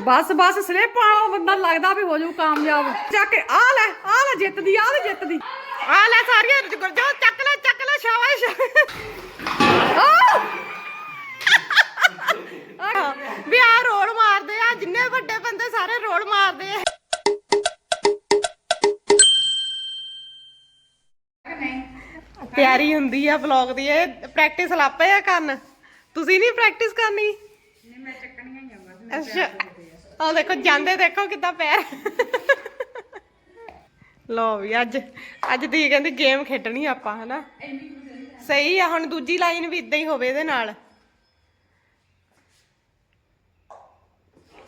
ਬਸ ਬਸ slip ਆਉ ਬੰਦਾ ਲੱਗਦਾ ਵੀ ਹੋ ਜਾਊ ਕਾਮਯਾਬ। ਚੱਕ ਆ ਲੈ ਆ ਲੈ ਜਿੱਤਦੀ ਆ ਲੈ ਜਿੱਤਦੀ। ਆ ਲੈ ਸਾਰੀਆਂ ਗੁਰਜੋਤ ਚੱਕ ਲੈ ਚੱਕ ਲੈ ਸ਼ਾਬਾਸ਼! ਵੀ ਆ ਰੋਲ ਮਾਰਦੇ ਆ ਜਿੰਨੇ ਵੱਡੇ ਬੰਦੇ ਸਾਰੇ ਰੋਲ ਮਾਰਦੇ ਆ। ਤਿਆਰੀ ਹੁੰਦੀ ਆ ਵਲੌਗ ਦੀ ਇਹ ਪ੍ਰੈਕਟਿਸ ਲਾਪੇ ਆ ਕਰਨ। ਤੁਸੀਂ ਨਹੀਂ ਪ੍ਰੈਕਟਿਸ ਕਰਨੀ? ਨਹੀਂ ਮੈਂ ਚੱਕਣੀਆਂ ਹੀ ਆ ਅੱਛਾ। ਆ ਦੇਖੋ ਜਾਂਦੇ ਦੇਖੋ ਕਿੱਦਾਂ ਪੈਰ। ਲੋ ਵੀ ਅੱਜ ਅੱਜ ਦੀ ਕਹਿੰਦੀ ਗੇਮ ਖੇਡਣੀ ਆਪਾਂ ਹਨਾ? ਸਹੀ ਆ ਹੁਣ ਦੂਜੀ ਲਾਈਨ ਵੀ ਇਦਾਂ ਹੀ ਹੋਵੇ ਇਹਦੇ ਨਾਲ।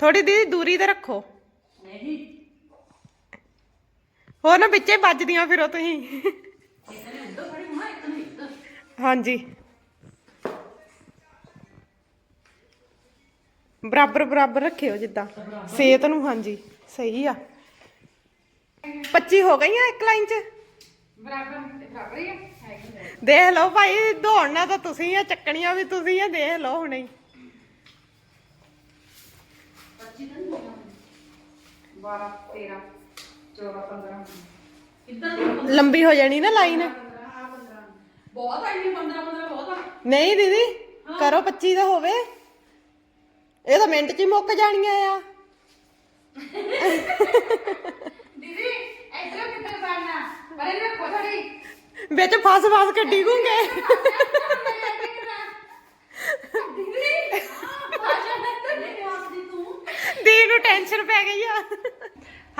ਥੋੜੀ ਦੀ ਦੂਰੀ ਤੇ ਰੱਖੋ। ਹੋਰ ਨਾ ਵਿੱਚੇ ਵੱਜਦੀਆਂ ਫਿਰੋ ਤੁਸੀਂ। ਹਾਂਜੀ। ਬਰਾਬਰ ਬਰਾਬਰ ਰੱਖਿਓ ਜਿੱਦਾਂ। ਸਿਹਤ ਨੂੰ ਹਾਂਜੀ ਸਹੀ ਆ। 25 ਹੋ ਗਈਆਂ ਇੱਕ ਲਾਈਨ 'ਚ? ਬਰਾਬਰ ਬਰਾਬਰ ਹੀ ਹੈ ਦੇਖ ਲਓ ਭਾਈ ਦੌੜਨਾ ਤਾਂ ਤੁਸੀਂ ਆ ਚੱਕਣੀਆਂ ਵੀ ਤੁਸੀਂ ਆ ਦੇਖ ਲਓ ਹੁਣੇ। ਹੀ 12 13 14 15 ਕਿੱਦਾਂ ਲੰਬੀ ਹੋ ਜਾਣੀ ਨਾ ਲਾਈਨ। ਬਹੁਤ ਆਈ ਨਹੀਂ 15 15 ਬਹੁਤ ਆ। ਨਹੀਂ ਦੀਦੀ ਕਰੋ 25 ਦਾ ਹੋਵੇ। ਇਹ ਤਾਂ ਮਿੰਟ 'ਚ ਹੀ ਮੁੱਕ ਜਾਣੀਆਂ ਆ। ਦੀਦੀ ਇੱਧਰ ਕਿੱਧਰ ਬਣਨਾ ਪਰੇ ਰੱਖੋ ਥੋੜੀ ਵਿੱਚ ਫਸ ਫਸ ਕੇ ਡਿਗੂਗੇ ਦੀਦੀ ਭਾਸ਼ਾ ਨੰਤਰ ਨਹੀਂ ਵਾਸਦੀ ਤੂੰ ਦੀ ਨੂੰ ਟੈਨਸ਼ਨ ਪੈ ਗਈ ਆ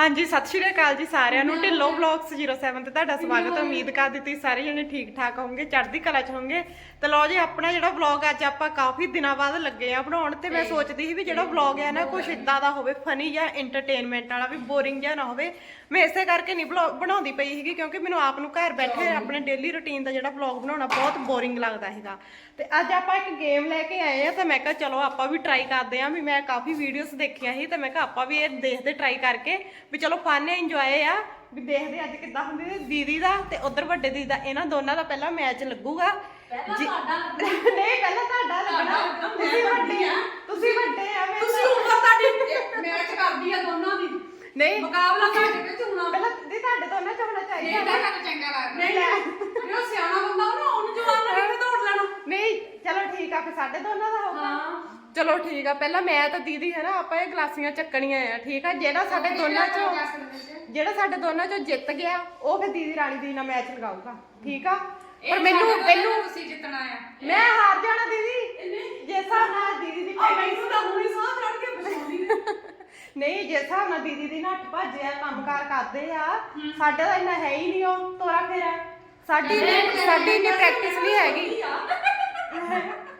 ਹਾਂਜੀ ਸਤਿ ਸ਼੍ਰੀ ਅਕਾਲ ਜੀ ਸਾਰਿਆਂ ਨੂੰ। ਢਿੱਲੋ ਵਲੌਗਸ 07 ਤੇ ਤੁਹਾਡਾ ਸਵਾਗਤ ਹੈ। ਉਮੀਦ ਕਰਦੀ ਤੁਸੀਂ ਸਾਰੇ ਜਣੇ ਠੀਕ ਠਾਕ ਹੋਵੋਗੇ ਚੜ੍ਹਦੀ ਕਲਾ ਚ ਹੋਵੋਗੇ। ਤੇ ਲਓ ਜੀ ਆਪਣਾ ਜਿਹੜਾ ਵਲੌਗ ਅੱਜ ਆਪਾਂ ਕਾਫੀ ਦਿਨਾਂ ਬਾਅਦ ਲੱਗੇ ਆ ਬਣਾਉਣ ਤੇ ਮੈਂ ਸੋਚਦੀ ਸੀ ਵੀ ਜਿਹੜਾ ਵਲੌਗ ਹੈ ਨਾ ਕੁਝ ਇਦਾਂ ਦਾ ਹੋਵੇ ਫਨੀ ਜਾਂ ਐਂਟਰਟੇਨਮੈਂਟ ਵਾਲਾ ਵੀ ਬੋਰਿੰਗ ਜਾਂ ਨਾ ਹੋਵੇ। ਮੈਂ ਇਸੇ ਕਰਕੇ ਨਹੀਂ ਬਣਾਉਂਦੀ ਪਈ ਸੀਗੀ ਕਿਉਂਕਿ ਮੈਨੂੰ ਆਪ ਨੂੰ ਘਰ ਬੈਠੇ ਆਪਣੇ ਡੇਲੀ ਰੁਟੀਨ ਦਾ ਜਿਹੜਾ ਵਲੌਗ ਬਣਾਉਣਾ ਬਹੁਤ ਬੋਰਿੰਗ ਲੱਗਦਾ ਸੀਗਾ। ਤੇ ਅੱਜ ਆਪਾਂ ਇੱਕ ਗੇਮ ਲੈ ਕੇ ਆਏ ਆ ਤਾਂ ਮੈਂ ਕਿਹਾ ਚਲੋ ਆਪਾਂ ਵੀ ਟਰਾਈ ਕਰਦੇ ਆ ਵੀ ਮੈਂ ਕਾਫੀ ਵੀਡੀਓਜ਼ ਦੇਖੀਆਂ ਸੀ ਤੇ ਮੈਂ ਕਿਹਾ ਆਪਾਂ ਵੀ ਇਹ ਦੇਖਦੇ ਟਰਾਈ ਕਰਕੇ ਵੀ ਚਲੋ ਫਨ ਹੈ ਇੰਜੋਏ ਆ ਵੀ ਦੇਖਦੇ ਅੱਜ ਕਿੱਦਾਂ ਹੁੰਦੀ ਹੈ ਦੀਦੀ ਦਾ ਤੇ ਉਧਰ ਵੱਡੇ ਦੀਦੀ ਦਾ। ਇਹਨਾਂ ਦੋਨਾਂ ਦਾ ਪਹਿਲਾਂ ਮੈਚ ਲੱਗੂਗਾ। ਨਹੀਂ ਪਹਿਲਾਂ ਤੁਹਾਡਾ ਲੱਗਣਾ। ਤੁਸੀਂ ਵੱਡੇ ਆ। ਤੁਸੀਂ ਵੱਡੇ ਆ ਮੈਂ ਤੁਸੀਂ ਉਮਰ ਤੁਹਾਡੀ ਮੈਚ ਕਰਦੀ ਆ ਦੋਨਾਂ ਦੀ। ਨਹੀਂ। ਮੁਕਾਬਲਾ ਸਾਡੇ ਵਿੱਚ ਹੋਣਾ ਪਹਿਲਾਂ ਦੀਦੀ ਤੁਹਾਡੇ ਦੋਨਾਂ ਚ ਹੋਣਾ ਚਾਹੀਦਾ ਇਹਦਾ ਗੱਲ ਚੰਗਾ ਲੱਗਦਾ। ਨਹੀਂ ਜਿਹੜਾ ਸਿਆਣਾ ਬੰਦਾ ਉਹ ਨਾ ਉਹਨੂੰ ਜਵਾਨ ਨਾਲ ਕਿੱਥੇ ਦੌੜ ਲੈਣਾ? ਨਹੀਂ ਚਲੋ ਠੀਕ ਆ ਫਿਰ ਸਾਡੇ ਦੋਨਾਂ ਦਾ ਚਲੋ ਠੀਕ ਆ ਪਹਿਲਾਂ ਮੈਂ ਤਾਂ ਦੀਦੀ ਹੈ ਨਾ ਆਪਾਂ ਇਹ ਗਲਾਸੀਆਂ ਚੱਕਣੀਆਂ ਆ ਠੀਕ ਆ? ਜਿਹੜਾ ਸਾਡੇ ਦੋਨਾਂ ਚੋਂ ਜਿਹੜਾ ਸਾਡੇ ਦੋਨਾਂ ਚੋਂ ਜਿੱਤ ਗਿਆ ਉਹ ਫਿਰ ਦੀਦੀ ਰਾਣੀ ਦੀ ਨਾਲ ਮੈਚ ਲਗਾਊਗਾ ਠੀਕ ਆ? ਪਰ ਮੈਨੂੰ ਮੈਨੂੰ ਤੁਸੀਂ ਜਿੱਤਣਾ ਆ। ਮੈਂ ਹਾਰ ਜਾਣਾ ਦੀਦੀ। ਜੇ ਹਿਸਾਬ ਨਾਲ ਦੀਦੀ ਦੀ ਮੈਨੂੰ ਤਾਂ ਹੁਣੀ ਸਾਹ ਚੜ ਕੇ ਬਸਾਉਂਦੀ ਨਹੀਂ ਜੇ ਹਿਸਾਬ ਨਾਲ ਦੀਦੀ ਦੀ ਨੱਠ ਭੱਜਿਆ ਕੰਮਕਾਰ ਕਰਦੇ ਆ ਸਾਡੇ ਤਾਂ ਇੰਨਾ ਹੈ ਹੀ ਨਹੀਂ ਉਹ ਤੋਰਾ ਫੇਰਾ। ਸਾਡੀ ਸਾਡੀ ਇੰਨੀ ਪ੍ਰੈਕਟਿਸ ਨਹੀਂ ਹੈਗੀ।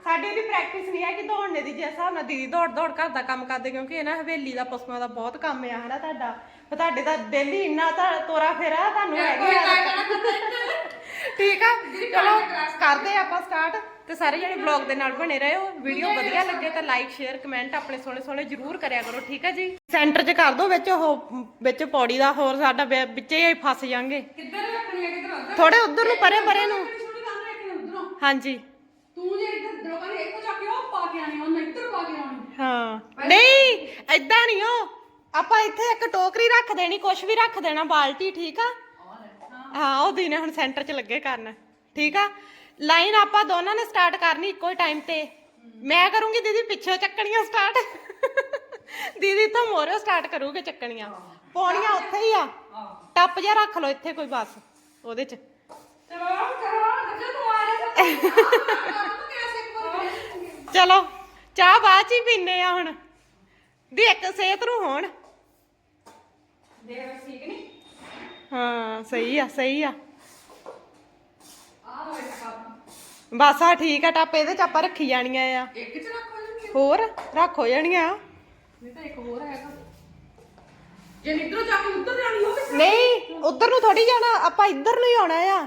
ਸਾਡੀ ਦੀ ਪ੍ਰੈਕਟਿਸ ਨਹੀਂ ਹੈ ਕਿ ਦੌੜਨੇ ਦੀ ਜਿਸ ਹਿਸਾਬ ਨਾਲ ਦੀਦੀ ਦੌੜ ਦੌੜ ਘਰ ਦਾ ਕੰਮ ਕਰਦੇ ਕਿਉਂਕਿ ਇਹਨਾਂ ਹਵੇਲੀ ਦਾ ਪਸ਼ੂਆਂ ਦਾ ਬਹੁਤ ਕੰਮ ਆ ਹਨਾ ਤੁਹਾਡਾ? ਪਰ ਤੁਹਾਡੇ ਦਾ ਡੇਲੀ ਇੰਨਾ ਤਾਂ ਤੋਰਾ ਫੇਰਾ ਤੁਹਾਨੂੰ ਹੈਗੀ ਆ। ਠੀਕ ਆ? ਚਲੋ ਕਰਦੇ ਆਪਾਂ ਸਟਾਰਟ ਤੇ ਸਾਰੇ ਜਣੇ ਵਲੌਗ ਦੇ ਨਾਲ ਬਣੇ ਰਹੋ। ਵੀਡੀਓ ਵਧੀਆ ਲੱਗੇ ਤਾਂ ਲਾਈਕ ਸ਼ੇਅਰ ਕਮੈਂਟ ਆਪਣੇ ਸੋਹਣੇ ਸੋਹਣੇ ਜਰੂਰ ਕਰਿਆ ਕਰੋ ਠੀਕ ਆ ਜੀ? ਸੈਂਟਰ 'ਚ ਕਰ ਦੋ ਵਿੱਚ ਉਹ ਵਿੱਚ ਪੌੜੀ ਦਾ ਹੋਰ ਸਾਡਾ ਵਿੱਚੇ ਹੀ ਫਸ ਜਾਾਂਗੇ ਕਿੱਧਰ ਰੱਖਣੀ ਹੈ ਕਿੱਧਰ ਉੱਧਰ? ਥੋੜੇ ਉਧਰ ਨੂੰ ਪਰੇ ਪਰੇ ਨੂੰ। ਹਾਂਜੀ। ਤੂੰ ਜੇ ਇੱਧਰ ਦਰੋਂ ਕਰੀ ਇੱਥੋਂ ਚੱਕ ਕੇ ਉਹ ਪਾ ਕੇ ਆਣੀ ਉਹਨੇ ਇੱਧਰ ਪਾ ਕੇ ਆਣੀ ਹਾਂ। ਨਹੀਂ ਐਦਾਂ ਨਹੀਂ ਉਹ ਆਪਾਂ ਇੱਥੇ ਇੱਕ ਟੋਕਰੀ ਰੱਖ ਦੇਣੀ ਕੁਝ ਵੀ ਰੱਖ ਦੇਣਾ ਬਾਲਟੀ ਠੀਕ ਆ? ਹਾਂ ਉਹ ਦੀਨੇ ਹੁਣ ਸੈਂਟਰ 'ਚ ਲੱਗੇ ਕਰਨ। ਠੀਕ ਆ? ਲਾਈਨ ਆਪਾਂ ਦੋਨਾਂ ਨੇ ਸਟਾਰਟ ਕਰਨੀ ਇੱਕੋ ਹੀ ਟਾਈਮ ਤੇ। ਮੈਂ ਕਰੂੰਗੀ ਦੀਦੀ ਪਿੱਛੇ ਚੱਕਣੀਆਂ ਸਟਾਰਟ। ਦੀਦੀ ਤਾਂ ਮੋਰੇ ਸਟਾਰਟ ਕਰੂਗੇ ਚੱਕਣੀਆਂ। ਪੌਣੀਆਂ ਉੱਥੇ ਹੀ ਆ। ਟੱਪ ਜਿਹਾ ਰੱਖ ਲਓ ਇੱਥੇ ਕੋਈ ਬਸ ਉਹਦੇ 'ਚ। ਚਲੋ ਕਰੋ ਦੱਸੋ ਤੂੰ ਆ ਰਿਹਾ ਤੂੰ ਕਿਵੇਂ ਸਿੱਖ ਬੋਲ ਚਲੋ ਚਾਹ ਬਾਅਦ ਚ ਹੀ ਪੀਨੇ ਆ ਹੁਣ। ਦੀ ਇੱਕ ਸਿਹਤ ਨੂੰ ਹੋਣ। ਦੇਖ ਠੀਕ ਨਹੀਂ ਹਾਂ ਸਹੀ ਆ ਸਹੀ ਆ। ਬਸ ਆ ਠੀਕ ਆ ਟੱਪ ਇਹਦੇ ਚ ਆਪਾਂ ਰੱਖੀ ਜਾਣੀਆਂ ਆ। ਇੱਕ ਚ ਰੱਖੋ ਜੀ ਹੋਰ ਰੱਖ ਹੋ ਜਾਣੀਆਂ। ਨਹੀਂ ਤਾਂ ਇੱਕ ਹੋਰ ਹੈਗਾ। ਜੇ ਨਿੱਧਰੋਂ ਚੱਕ ਕੇ ਉੱਧਰ ਜਾਣੀ ਹੋਵੇ ਨਹੀਂ ਉਧਰ ਨੂੰ ਥੋੜੀ ਜਾਣਾ ਆਪਾਂ ਇੱਧਰ ਨੂੰ ਹੀ ਆਉਣਾ ਆ।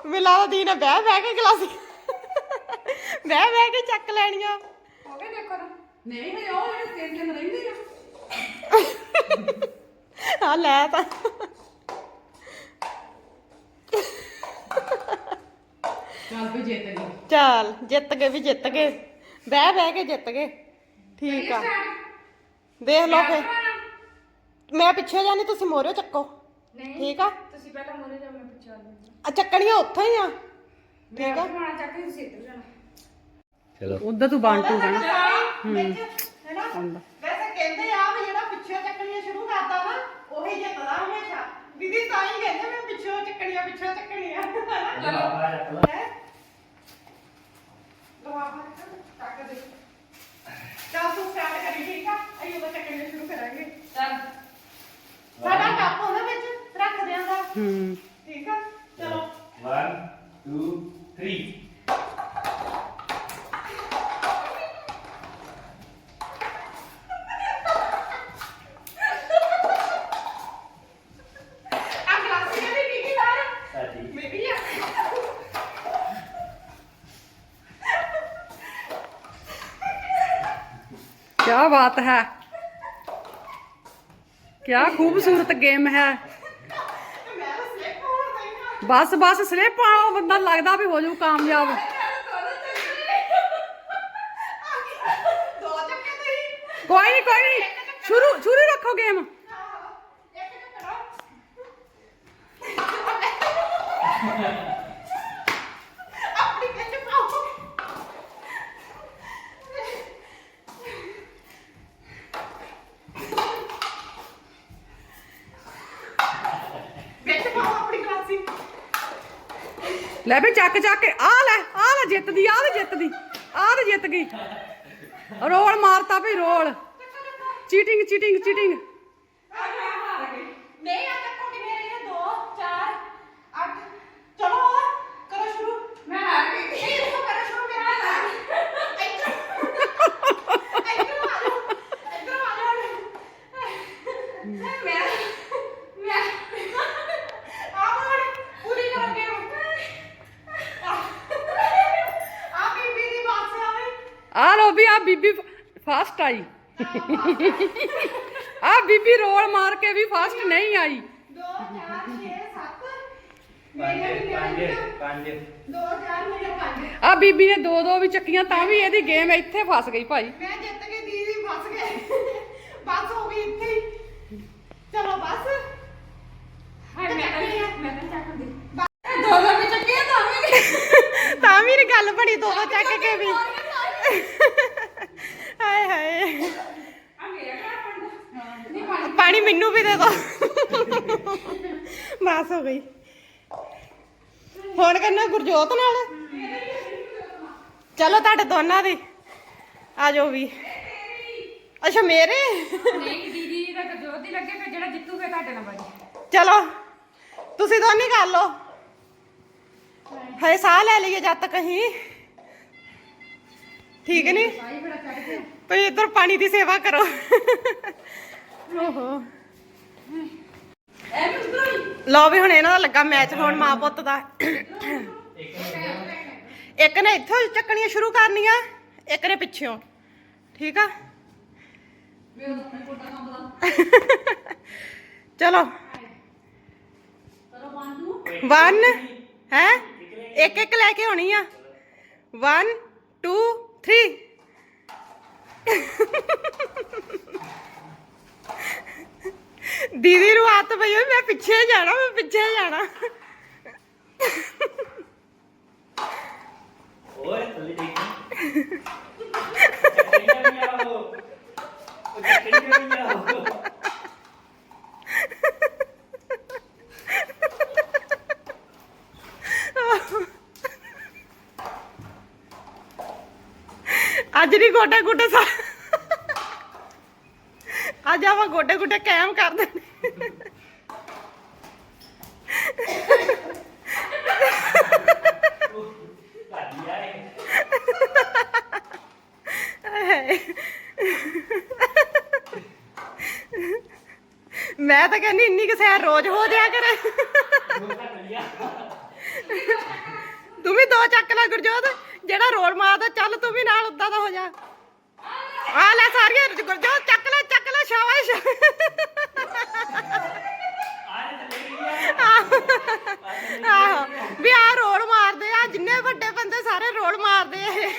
ਲਾ ਦੀ ਨੇ ਬਹਿ ਬਹਿ ਕੇ ਗਲਾਸੀ ਬਹਿ ਬਹਿ ਕੇ ਚੱਕ ਲੈਣੀਆਂ। ਹੋ ਗਏ ਦੇਖੋ ਨਹੀਂ ਹਜੇ ਉਹ ਦਿਨ ਰਹਿੰਦੇ ਆ। ਆ ਲੈ ਤਾਂ। ਚੱਲ ਵੀ ਜਿੱਤ ਗਈ। ਚੱਲ ਜਿੱਤ ਗਏ ਵੀ ਜਿੱਤ ਗਏ। ਬਹਿ ਬਹਿ ਕੇ ਜਿੱਤ ਗਏ। ਠੀਕ ਆ। ਦੇਖ ਲਓ ਫੇ ਮੈਂ ਪਿੱਛੇ ਜਾਣੀ ਤੁਸੀਂ ਮੋਰੇ ਚੱਕੋ। ਨਹੀਂ ਠੀਕ ਆ? ਤੁਸੀਂ ਪਹਿਲਾਂ ਮੋਰੇ ਜਾਓ ਮੈਂ ਪਿੱਛੇ ਆ ਜਾਊਂਗੀ। ਆ ਚੱਕਣੀਆਂ ਉੱਥੋਂ ਹੀ ਆ। ਠੀਕ ਆ। ਖਾਣਾ ਚੱਕ ਕੇ ਤੁਸੀਂ ਇੱਧਰ ਜਾਣਾ। ਚਲੋ। ਉਧਰ ਤੂੰ ਬਣ ਤੂੰ ਕਹਿਣਾ ਵੈਸੇ ਕਹਿੰਦੇ ਆ ਵੀ ਜਿਹੜਾ ਪਿੱਛੇ ਚੱਕਣੀਆਂ ਸ਼ੁਰੂ ਕਰਦਾ ਨਾ ਉਹੀ ਜਿੱਤਦਾ ਹਮੇਸ਼ਾ। ਦੀਦੀ ਤਾਂ ਹੀ ਕਹਿੰਦੇ ਮੈਂ ਪਿੱਛੇ ਚੱਕਣੀਆਂ ਪਿੱਛੇ ਚੱਕਣੀਆਂ ਹੈ ਦਵਾਬਾ ਚੱਕ ਦੇ। ਚੱਲ ਤੂੰ ਸਟਾਰਟ ਕਰੀ ਠੀਕ ਆ? ਅਸੀਂ ਉਹਦਾ ਚੱਕਣੀਆਂ ਸ਼ੁਰੂ ਕਰਾਂਗੇ। ਚੱਲ। ਸਾਡਾ ਕੱਪ ਉਹਦੇ ਵਿੱਚ ਰੱਖ ਦਿਆਂਗਾ ਹੂੰ। ਠੀਕ ਆ? चलो वन टू थ्री क्या बात है? क्या खूबसूरत गेम है। ਬਸ ਬਸ ਸਲਿੱਪ ਆਉਂ ਬੰਦਾ ਲੱਗਦਾ ਵੀ ਹੋ ਜਾਊ ਕਾਮਯਾਬ। ਕੋਈ ਨਹੀਂ ਕੋਈ ਨਹੀਂ ਸ਼ੁਰੂ ਸ਼ੁਰੂ ਰੱਖੋ ਗੇਮ ਲੈ ਵੀ ਚੱਕ ਚੱਕ ਕੇ ਆ ਲੈ ਆ ਲੈ ਜਿੱਤਦੀ ਆ ਤੇ ਜਿੱਤਦੀ ਆ ਤੇ ਜਿੱਤ ਗਈ। ਰੋਲ ਮਾਰਤਾ ਵੀ ਰੋਲ। Cheating cheating cheating. ਚਲੋ, ਕਰੋ ਸ਼ੁਰੂ। ਮੈਂ ਹਾਰ ਗਈ ਨਹੀਂ ਰੁਕੋ ਕਰੋ ਸ਼ੁਰੂ ਮੇਰਾ ਹਾਲ ਇੱਧਰ ਇੱਧਰ ਆ ਜਾਓ ਇੱਧਰ ਆ ਜਾਓ ਮੈਂ ਮੈਂ ਆਹ ਹੁਣ ਪੂਰੀ ਕਰੋ ਗੇਮ ਆ ਬੀਬੀ ਦੀ ਬਾਤ ਸੇ ਆਵੇ ਆ ਲੋ ਵੀ ਆ ਬੀਬੀ ਫਾਸਟ ਆਈ। ਆ ਬੀਬੀ ਰੋਲ ਮਾਰ ਕੇ ਵੀ ਫਾਸਟ ਨਹੀਂ ਆਈ। 2 4 6 7 ਪੰਜ ਪੰਜ ਪੰਜ 2 4 ਮੇਰੇ 5 ਆ ਬੀਬੀ ਨੇ ਦੋ ਦੋ ਵੀ ਚੱਕੀਆਂ ਤਾਂ ਵੀ ਇਹਦੀ ਗੇਮ ਇੱਥੇ ਫਸ ਗਈ ਭਾਈ। ਮੈਂ ਜਿੱਤ ਕੇ ਦੀਦੀ ਫਸ ਗਏ। ਬਸ ਹੋ ਗਈ ਇੱਥੇ ਹੀ। ਚਲੋ ਬਸ। ਹਾਏ ਮੈਂ ਤਾਂ ਮੈਂ ਤਾਂ ਚੱਕ ਦੀ ਦੋ ਦੋ ਵਿੱਚ ਚੱਕੇ ਤਾਂ ਵੀ ਤਾਂ ਵੀ ਗੱਲ ਬਣੀ ਦੋ ਦੋ ਚੱਕ ਕੇ ਵੀ। ਹਾਏ ਹਾਏ। ਪਾਣੀ ਮੈਨੂੰ ਵੀ ਦੇ ਦੋ। ਬਸ ਹੋ ਗਈ। ਹੁਣ ਕਰਨਾ ਗੁਰਜੋਤ ਨਾਲ? ਚਲੋ ਤੁਹਾਡੇ ਦੋਨਾਂ ਦੀ। ਆ ਜਾਓ ਵੀ। ਅੱਛਾ, ਮੇਰੇ? ਨਹੀਂ ਦੀਦੀ ਦਾ ਜੋਤ ਦੀ ਲੱਗੇ ਫਿਰ ਜਿਹੜਾ ਜਿੱਤੂ ਤੁਹਾਡੇ ਨਾਲ ਬਾਜੀ ਚਲੋ, ਤੁਸੀਂ ਦੋਨੇ ਕਰ ਲਓ। ਹਏ ਸਾਹ ਲੈ ਲਈਏ ਜਦ ਤੱਕ ਅਸੀਂ। ਠੀਕ ਨਹੀਂ ਸਾਈ ਤੁਸੀਂ ਇੱਧਰ ਪਾਣੀ ਦੀ ਸੇਵਾ ਕਰੋ। ਓਹੋ। ਲਓ ਵੀ ਹੁਣ ਇਹਨਾਂ ਦਾ ਲੱਗਾ ਮੈਚ ਹੋਣ ਮਾਂ ਪੁੱਤ ਦਾ। ਇੱਕ ਨੇ ਇੱਥੋਂ ਚੱਕਣੀਆਂ ਸ਼ੁਰੂ ਕਰਨੀਆਂ, ਇੱਕ ਨੇ ਪਿੱਛੋਂ। ਠੀਕ ਆ? ਚਲੋ। ਵਨ ਹੈ? ਇੱਕ ਇੱਕ ਲੈ ਕੇ ਹੋਣੀ ਆ। 1 2 3 ਦੀਦੀ ਨੂੰ ਆਤ ਪਈ ਹੋਈ, ਮੈਂ ਪਿੱਛੇ ਜਾਣਾ, ਮੈਂ ਪਿੱਛੇ ਜਾਣਾ। ਓਏ, ਥੱਲੇ ਦੇਖੀ ਚੱਕਰੀਆਂ ਵੀ ਆਓ ਉਹ ਚੱਕਰੀਆਂ ਵੀ ਆਓ ਅੱਜ ਨਹੀਂ ਗੋਡੇ ਗੋਡੇ ਸਾ ਅੱਜ ਆਵਾ ਗੋਡੇ ਗੋਡੇ ਕਾਇਮ ਕਰ ਦੇਣੇ। ਮੈਂ ਤਾਂ ਕਹਿੰਦੀ ਇੰਨੀ ਕਿ ਸੈਰ ਰੋਜ਼ ਹੋ ਜਾਇਆ ਕਰੇ। ਤੂੰ ਵੀ ਦੋ ਚੱਕ ਲੈ ਗੁਰਜੋਤ। ਜਿਹੜਾ ਰੋਲ ਮਾਰਦਾ, ਚੱਲ ਤੂੰ ਵੀ ਨਾਲ ਉਦਾਂ ਦਾ ਹੋ ਜਾ। ਆ ਲੈ ਸਾਰੀਆਂ ਗੁਰਜੋਤ, ਚੱਕ ਲੈ ਚੱਕ ਲੈ, ਸ਼ਾਬਾਸ਼। ਆਹੋ। ਵੀ ਆ ਰੋਲ ਮਾਰਦੇ ਆ, ਜਿੰਨੇ ਵੱਡੇ ਬੰਦੇ ਸਾਰੇ ਰੋਲ ਮਾਰਦੇ ਆ। ਇਹ।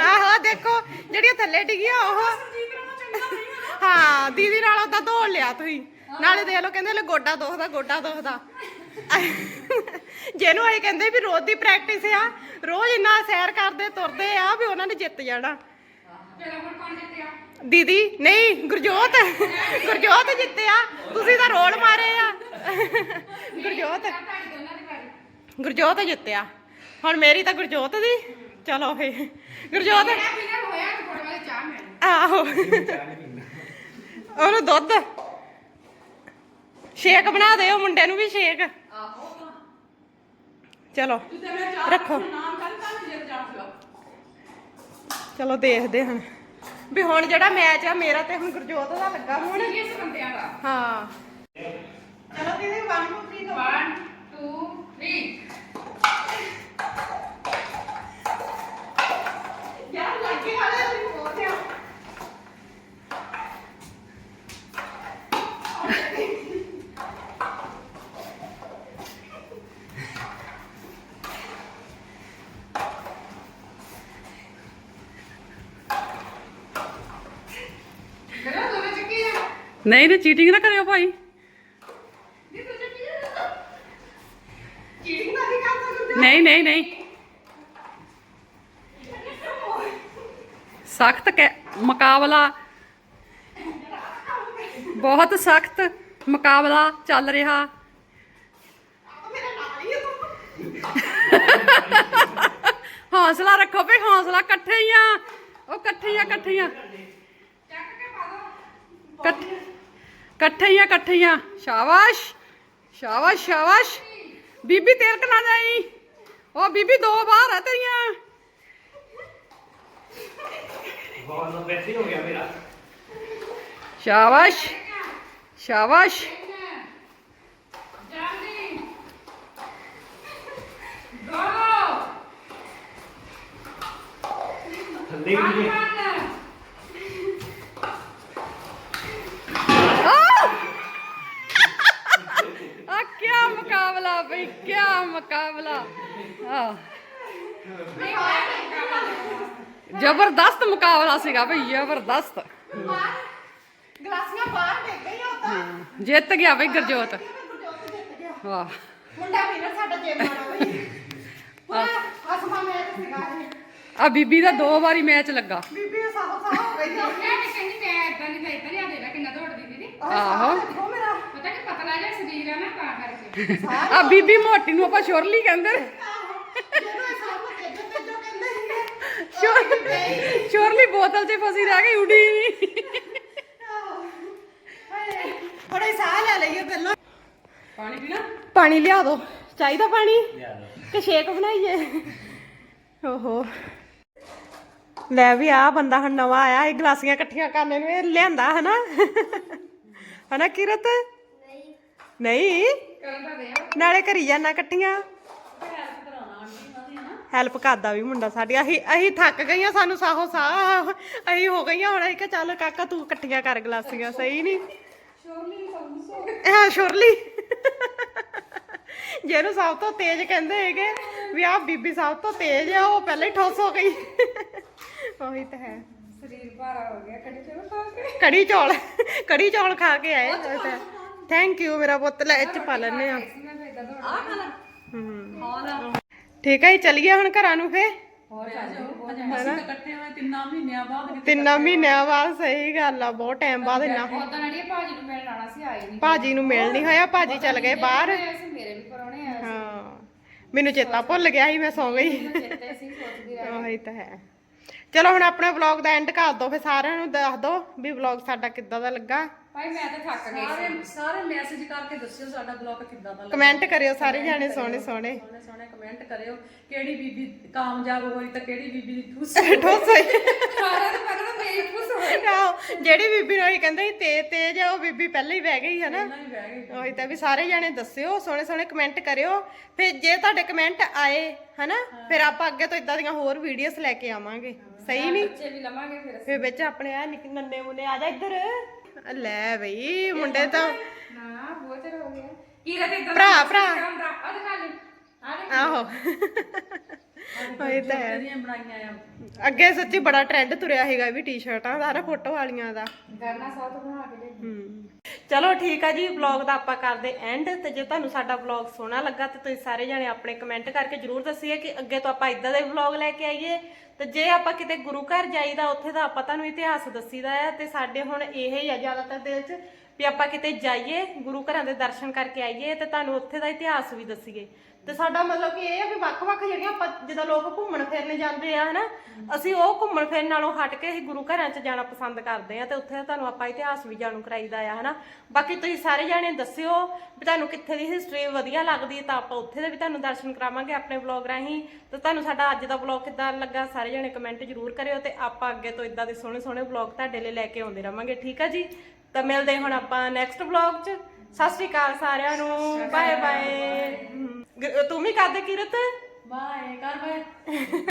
ਆਹੋ ਦੇਖੋ, ਜਿਹੜੀਆਂ ਥੱਲੇ ਡਿੱਗੀਆਂ, ਉਹ ਹਾਂ, ਦੀਦੀ ਨਾਲ ਉਹਦਾ ਧੋ ਲਿਆ ਤੁਸੀਂ। ਨਾਲੇ ਦੇਖ ਲਓ, ਕਹਿੰਦੇ ਲੈ ਗੋਡਾ ਦੁਖਦਾ ਗੋਡਾ ਦੁਖਦਾ। ਜਿਹਨੂੰ ਅਸੀਂ ਕਹਿੰਦੇ ਵੀ ਰੋਜ਼ ਦੀ ਪ੍ਰੈਕਟਿਸ ਆ ਰੋਜ਼ ਇੰਨਾ ਸੈਰ ਕਰਦੇ ਤੁਰਦੇ ਆ ਵੀ ਉਹਨਾਂ ਨੇ ਜਿੱਤ ਜਾਣਾ। ਦੀਦੀ ਨਹੀਂ ਗੁਰਜੋਤ ਗੁਰਜੋਤ ਜਿੱਤਿਆ। ਤੁਸੀਂ ਤਾਂ ਰੋਲ ਮਾਰੇ ਆ। ਗੁਰਜੋਤ। ਗੁਰਜੋਤ ਜਿੱਤਿਆ। ਹੁਣ ਮੇਰੀ ਤਾਂ ਗੁਰਜੋਤ ਦੀ। ਚਲੋ ਫੇ। ਗੁਰਜੋਤ। ਆਹੋ। ਉਹਨੂੰ ਦੁੱਧ। ਸ਼ੇਕ ਬਣਾ ਦਿਓ ਮੁੰਡੇ ਨੂੰ ਵੀ ਸ਼ੇਕ। ਚਲੋ, ਰੱਖੋ। ਚਲੋ ਦੇਖਦੇ ਹਾਂ। ਵੀ ਹੁਣ ਜਿਹੜਾ ਮੈਚ ਆ, ਮੇਰਾ ਤੇ ਹੁਣ ਗੁਰਜੋਤ ਦਾ ਲੱਗਾ ਹੁਣ। ਇਸ ਬੰਦਿਆਂ ਦਾ ਹਾਂ। ਚਲੋ ਦੀਦੀ 1 2 3 1 2 3 ਯਾਰ ਲੱਗੇ ਵਾਲੇ ਅਸੀਂ ਬਹੁਤ ਆ ਮੇਰਾ ਦੋਨੇ ਚੱਕੀ ਆ ਨਹੀਂ ਨਹੀਂ ਚੀਟਿੰਗ ਨਾ ਕਰਿਓ ਭਾਈ ਇਹ ਤੂੰ ਚੱਕੀ ਆ ਚੀਟਿੰਗ ਦਾ ਕੀ ਕਰ ਸਕਦੇ ਨਹੀਂ ਨਹੀਂ ਨਹੀਂ ਸਖਤ ਮੁਕਾਬਲਾ ਬਹੁਤ ਸਖਤ ਮੁਕਾਬਲਾ ਚੱਲ ਰਿਹਾ ਮੇਰੇ ਨਾਲ ਹੀ ਆ ਤੂੰ ਹੌਸਲਾ ਰੱਖੋ ਭਈ ਹੌਸਲਾ ਇਕੱਠੇ ਹੀ ਆ ਉਹ ਇਕੱਠੇ ਹੀ ਆ ਇਕੱਠੇ ਹੀ ਆ ਚੱਕ ਕੇ ਪਾ ਦੋ ਇਕੱਠੇ ਇਕੱਠੇ ਹੀ ਆ ਇਕੱਠੇ ਹੀ ਆ ਸ਼ਾਬਾਸ਼ ਸ਼ਾਬਾਸ਼ ਸ਼ਾਬਾਸ਼ ਬੀਬੀ ਤੇਲ ਕਨਾ ਜਾਈ ਉਹ ਬੀਬੀ ਦੋ ਬਾਹਰ ਆ ਤੇਰੀਆਂ ਬਹੁਤ ਲੰਬੇ ਹੋ ਗਿਆ ਮੇਰਾ ਸ਼ਾਬਾਸ਼ ਸ਼ਾਬਾਸ਼ ਜਲਦੀ ਗੋ ਥੱਲੇ ਵੀ ਨਹੀਂ ਆ ਕੀ ਮੁਕਾਬਲਾ ਬਈ ਕੀ ਮੁਕਾਬਲਾ। ਆ ਜ਼ਬਰਦਸਤ ਮੁਕਾਬਲਾ ਸੀਗਾ ਬਈ ਜ਼ਬਰਦਸਤ। ਗਲਾਸੀਆਂ ਬਾਹਰ ਡਿੱਗ ਗਈਆਂ ਉਦਾਂ ਜਿੱਤ ਗਿਆ ਬਈ ਗੁਰਜੋਤ। ਗੁਰਜੋਤ ਜਿੱਤ ਗਿਆ ਵਾਹ। ਮੁੰਡਾ ਵੀਰ ਸਾਡਾ ਜੇਬ ਮਾਰਾ ਬਈ ਪੂਰਾ ਅਸਮਾ ਮੈਚ ਸੀਗਾ ਇਹ। ਆ ਬੀਬੀ ਦਾ ਦੋ ਵਾਰੀ ਮੈਚ ਲੱਗਾ। ਬੀਬੀ ਸਾਹ ਸਾਹ ਹੋ ਗਈ। ਤੇ ਕਹਿੰਦੀ ਮੈਂ ਇਦਾਂ ਦੀ ਮੈਂ ਇਦਾਂ ਹੀ ਆ ਦੇ ਲੈ ਕਿੰਨਾ ਦੌੜਦੀ ਦੀਦੀ। ਆਹੋ। ਦੇਖੋ ਮੇਰਾ ਪਤਾ ਕਿ ਪਤਲਾ ਜਿਹਾ ਸਰੀਰ ਆ ਨਾ ਤਾਂ ਕਰਕੇ। ਆ ਬੀਬੀ ਮੋਟੀ ਨੂੰ ਆਪਾਂ ਸ਼ੁਰਲੀ ਕਹਿੰਦੇ। ਨੇ ਜਦੋਂ ਇਹ ਸਾਹ ਤੇਜੋ ਤੇਜੋ ਕਹਿੰਦੇ ਸੀਗੇ ਸ਼ੁਰ- ਸ਼ੁਰਲੀ ਬੋਤਲ 'ਚ ਫਸੀ ਰਹਿ ਗਈ ਉਡੀ ਨਹੀਂ ਥੋੜਾ ਸਾਹ ਲੈ। ਲਈਏ ਪਹਿਲਾਂ ਪਾਣੀ ਪੀਣਾ ਪਾਣੀ ਲਿਆ ਦੋ। ਚਾਹੀਦਾ ਪਾਣੀ? ਲਿਆ ਲਓ ਕਿ ਸ਼ੇਕ ਬਣਾਈਏ? ਓਹੋ। ਲੈ ਵੀ ਆ ਬੰਦਾ ਹੁਣ ਨਵਾਂ ਆਇਆ ਇਹ ਗਲਾਸੀਆਂ ਇਕੱਠੀਆਂ ਕਰਨੇ ਨੂੰ ਇਹ ਲਿਆਂਦਾ ਹਨਾ? ਹਨਾ ਕਿਰਤ? ਨਹੀਂ। ਨਾਲੇ ਕਰੀ ਜਾਣਾ ਇਕੱਠੀਆਂ ਹੈਲਪ ਕਰਦਾ ਵੀ ਮੁੰਡਾ ਸਾਡੀ ਅਸੀਂ ਅਸੀਂ ਥੱਕ ਗਈਆਂ ਸਾਨੂੰ ਸਾਹੋ ਸਾਹ। ਅਸੀਂ ਹੋ ਗਈਆਂ ਹੁਣ ਅਸੀਂ ਕਿ ਚੱਲ ਕਾਕਾ ਤੂੰ ਇਕੱਠੀਆਂ ਕਰ ਗਲਾਸੀਆਂ ਸਹੀ ਨਹੀਂ ਹਾਂ ਸ਼ੁਰਲੀ। ਜਿਹਨੂੰ ਸਭ ਤੋਂ ਤੇਜ਼ ਕਹਿੰਦੇ ਹੈਗੇ ਵੀ ਆਹ ਬੀਬੀ ਸਭ ਤੋਂ ਤੇਜ਼ ਆ ਉਹ ਪਹਿਲਾਂ ਹੀ ਠੋਸ ਹੋ ਗਈ। ਉਹੀ ਤਾਂ ਹੈ। ਸਰੀਰ ਭਾਰਾ ਹੋ ਗਿਆ ਕੜੀ ਚਲੋ ਖਾ ਕੇ। ਕੜੀ ਚੌਲ ਕੜੀ ਚੌਲ ਖਾ ਕੇ ਆਏ। ਥੈਂਕ ਯੂ ਮੇਰਾ ਪੁੱਤ। ਲੈ ਚ ਪਾ ਲੈਨੇ ਆ ਠੀਕ ਹੈ ਚਲੀਏ ਹੁਣ ਘਰਾਂ ਨੂੰ ਫੇ ਹੋਰ ਆ ਜਾਓ। ਅਸੀਂ ਇਕੱਠੇ ਹੋਏ ਤਿੰਨਾਂ ਮਹੀਨਿਆਂ ਬਾਅਦ ਤਿੰਨਾਂ ਮਹੀਨਿਆਂ ਬਾਅਦ ਸਹੀ ਗੱਲ ਆ ਬਹੁਤ ਟਾਈਮ ਬਾਅਦ ਇੰਨਾ। ਉਦਾਂ ਭਾਜੀ ਨੂੰ ਮਿਲਣ ਆਣਾ ਸੀ ਆਈ ਨਹੀਂ ਭਾਜੀ ਨੂੰ ਮਿਲ ਨਹੀਂ ਹੋਇਆ ਭਾਜੀ ਚੱਲ ਗਏ ਬਾਹਰ। ਐਸੇ ਮੇਰੇ ਵੀ ਪਰੋਣੇ ਆਏ ਹਾਂ। ਮੈਨੂੰ ਚੇਤਾ ਭੁੱਲ ਗਿਆ ਸੀ ਮੈਂ ਸੌਂ ਗਈ। ਚੇਤੇ ਸੀ ਸੋਚਦੀ ਰਹਿ ਉਹੀ ਤਾਂ ਹੈ। ਚਲੋ ਹੁਣ ਆਪਣੇ ਵਲੌਗ ਦਾ ਐਂਡ ਕਰ ਦੋ ਫੇ ਸਾਰਿਆਂ ਨੂੰ ਦੱਸ ਦੋ ਵੀ ਵਲੌਗ ਸਾਡਾ ਕਿੱਦਾਂ ਦਾ ਲੱਗਾ। ਭਾਈ ਮੈਂ ਤਾਂ ਥੱਕ ਗਈ ਸਾਰੇ ਸਾਰੇ ਮੈਸੇਜ ਕਰਕੇ ਦੱਸਿਓ ਸਾਡਾ ਬਲੌਗ ਕਿੱਦਾਂ ਦਾ ਲੱਗਾ ਕਮੈਂਟ ਕਰਿਓ ਸਾਰੇ ਜਾਣੇ ਸੋਹਣੇ ਸੋਹਣੇ। ਸੋਹਣੇ ਸੋਹਣੇ ਕਮੈਂਟ ਕਰਿਓ। ਕਿਹੜੀ ਬੀਬੀ ਕਾਮਯਾਬ ਹੋਈ ਤਾਂ ਕਿਹੜੀ ਬੀਬੀ ਦੀ ਠੂਸ ਠੋਸ ਹੋਈ। ਸਾਰਿਆਂ ਤੋਂ ਪਹਿਲਾਂ ਤਾਂ ਮੇਰੀ ਖੁਸ਼ ਹੋਈ। ਆਹੋ, ਜਿਹੜੀ ਬੀਬੀ ਨੂੰ ਅਸੀਂ ਕਹਿੰਦੇ ਸੀ ਤੇ ਤੇਜ ਆ ਉਹ ਬੀਬੀ ਪਹਿਲਾਂ ਹੀ ਬਹਿ ਗਈ ਹੈ ਨਾ। ਨਹੀਂ ਬਹਿ ਉਹੀ ਤਾਂ ਵੀ ਸਾਰੇ ਜਾਣੇ ਦੱਸਿਓ ਸੋਹਣੇ ਸੋਹਣੇ ਕਮੈਂਟ ਕਰਿਓ। ਫਿਰ ਜੇ ਤੁਹਾਡੇ ਕਮੈਂਟ ਆਏ ਹਨਾ ਫਿਰ ਆਪਾਂ ਅੱਗੇ ਤੋਂ ਇਦਾਂ ਦੀਆਂ ਹੋਰ ਵੀਡੀਓਜ਼ ਲੈ ਕੇ ਆਵਾਂਗੇ। ਸਹੀ ਨਹੀਂ? ਬੱਚੇ ਵੀ ਲਵਾਂਗੇ ਫਿਰ ਫਿਰ ਵਿੱਚ ਆਪਣੇ ਆ ਨਿੱਕੇ ਨੰਨੇ ਮੁੰਨੇ ਆ ਜਾ ਇੱਧਰ। ਲੈ ਬਈ ਮੁੰਡੇ ਤਾਂ ਨਾ ਬਹੁਤ ਚਿਰ ਹੋ ਗਿਆ। ਕੀਰਾ ਤੇ ਇਦਾਂ ਭਰਾ, ਭਰਾ। ਆ ਦਿਖਾ ਲੈ ਆ ਦੇ ਆਹੋ। ਉਹੀ ਤਾਂ ਹੈ। ਜਿਹੜੀਆਂ ਬਣਾਈਆਂ ਆ। ਅੱਗੇ ਸੱਚੀ ਬੜਾ ਟ੍ਰੈਂਡ ਤੁਰਿਆ ਸੀਗਾ ਵੀ ਟੀ-ਸ਼ਰਟਾਂ ਦਾ ਨਾ ਫੋਟੋ ਵਾਲੀਆਂ ਦਾ। ਗਾਣਾ ਸਾਥ ਬਣਾ ਕੇ ਦੇ। ਚਲੋ ਠੀਕ ਆ ਜੀ ਵਲੌਗ ਦਾ ਆਪਾਂ ਕਰਦੇ ਐਂਡ ਤੇ ਜੇ ਤੁਹਾਨੂੰ ਸਾਡਾ ਵਲੌਗ ਸੋਹਣਾ ਲੱਗਾ ਤੇ ਤੁਸੀਂ ਸਾਰੇ ਜਣੇ ਆਪਣੇ ਕਮੈਂਟ ਕਰਕੇ ਜਰੂਰ ਦੱਸਿਓ ਕਿ ਅੱਗੇ ਤੋਂ ਆਪਾਂ ਇਦਾਂ ਦੇ ਵਲੌਗ ਲੈ ਕੇ ਆਈਏ। ਤੇ ਜੇ ਆਪਾਂ ਕਿਤੇ ਗੁਰੂ ਘਰ ਜਾਈਦਾ, ਉੱਥੇ ਦਾ ਆਪਾਂ ਤੁਹਾਨੂੰ ਇਤਿਹਾਸ ਦੱਸੀਦਾ ਆ ਤੇ ਸਾਡੇ ਹੁਣ ਇਹ ਹੀ ਆ ਜ਼ਿਆਦਾਤਰ ਦਿਲ 'ਚ ਵੀ ਆਪਾਂ ਕਿਤੇ ਜਾਈਏ, ਗੁਰੂ ਘਰਾਂ ਦੇ ਦਰਸ਼ਨ ਕਰਕੇ ਆਈਏ ਤੇ ਤੁਹਾਨੂੰ ਉੱਥੇ ਦਾ ਇਤਿਹਾਸ ਵੀ ਦੱਸੀਏ। ਤੇ ਸਾਡਾ ਮਤਲਬ ਕਿ ਇਹ ਆ ਵੀ ਵੱਖ-ਵੱਖ ਜਿਹੜੀਆਂ ਆਪਾਂ ਜਦੋਂ ਲੋਕ ਘੁੰਮਣ ਫਿਰਨ ਜਾਂਦੇ ਆ, ਹਨਾ? ਅਸੀਂ ਉਹ ਘੁੰਮਣ ਫਿਰਨ ਨਾਲੋਂ ਹਟ ਕੇ ਅਸੀਂ ਗੁਰੂ ਘਰਾਂ 'ਚ ਜਾਣਾ ਪਸੰਦ ਕਰਦੇ ਆ ਤੇ ਉੱਥੇ ਤੁਹਾਨੂੰ ਆਪਾਂ ਇਤਿਹਾਸ ਵੀ ਜਾਣੂ ਕਰਾਈਦਾ ਆ, ਹਨਾ? ਬਾਕੀ ਤੁਸੀਂ ਸਾਰੇ ਜਾਣੇ ਦੱਸਿਓ ਵੀ ਤੁਹਾਨੂੰ ਕਿੱਥੇ ਦੀ ਹਿਸਟਰੀ ਵਧੀਆ ਲੱਗਦੀ ਹੈ ਤਾਂ ਆਪਾਂ ਉੱਥੇ ਦੇ ਵੀ ਤੁਹਾਨੂੰ ਦਰਸ਼ਨ ਕਰਾਵਾਂਗੇ ਆਪਣੇ ਵਲੌਗ ਰਾਹੀਂ। ਤੇ ਤੁਹਾਨੂੰ ਸਾਡਾ ਅੱਜ ਦਾ ਵਲੌਗ ਕਿੱਦਾਂ ਲੱਗਾ ਸਾਰੇ ਜਾਣੇ ਕਮੈਂਟ ਜ਼ਰੂਰ ਕਰਿਓ ਤੇ ਆਪਾਂ ਅੱਗੇ ਤੋਂ ਇਦਾਂ ਦੇ ਸੋਹਣੇ ਸੋਹਣੇ ਵਲੌਗ ਤੁਹਾਡੇ ਲਈ ਲੈ ਕੇ ਆਉਂਦੇ ਰਵਾਂਗੇ, ਠੀਕ ਆ ਜੀ? ਤਾਂ ਮਿਲਦੇ ਹੁਣ ਆਪਾਂ ਨੈਕਸਟ ਵਲੌਗ 'ਚ। ਸਤਿ ਸ਼੍ਰੀ ਅਕਾਲ ਸਾਰਿਆਂ ਨੂੰ ਬਾਏ ਬਾਏ। ਤੂੰ ਵੀ ਕਰਦੇ ਕਿਰਤ ਬਾਏ ਕਰ ਬਾਏ।